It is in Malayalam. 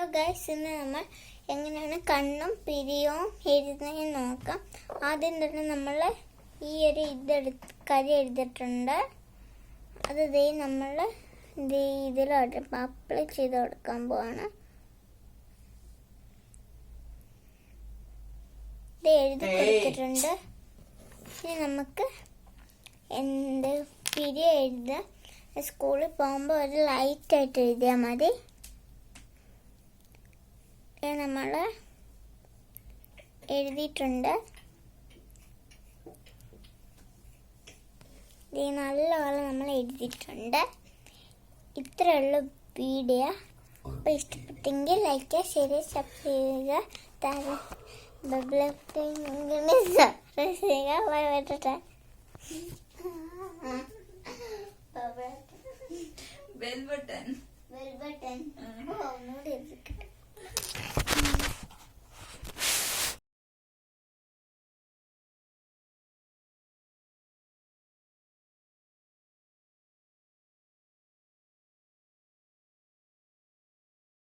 ഹലോ ഗൈസ് ഇന്ന് നമ്മൾ എങ്ങനെയാണ് കണ്ണും പിരിയവും എഴുതുന്നതെന്ന് നോക്കാം. ആദ്യം തന്നെ നമ്മൾ ഈ ഒരു ഇതെടുത്ത് കരി എഴുതിയിട്ടുണ്ട്. അത് ഇതേ നമ്മൾ ദേ ഇതിലോട്ട് അപ്ലൈ ചെയ്ത് കൊടുക്കാൻ പോവാണ്. ഇത് എഴുതി കൊടുത്തിട്ടുണ്ട്. ഇനി നമുക്ക് എന്ത് പിരി എഴുതുക സ്കൂളിൽ പോകുമ്പോൾ ഒരു ലൈറ്റായിട്ട് എഴുതിയാൽ മതി. നമ്മൾ എഴുതിയിട്ടുണ്ട്. ഇത് നല്ലപോലെ നമ്മൾ എഴുതിയിട്ടുണ്ട്. ഇത്രയുള്ള വീഡിയോ. അപ്പോൾ ഇഷ്ടപ്പെട്ടെങ്കിൽ ലൈക്ക് ചെയ്യുക. ഷെയർ സബ്സ്ക്രൈബ് ചെയ്യുക ബബ്ലൈ ചെയ്യുക. Bye bye bell button bell button ഒന്നുകൂടി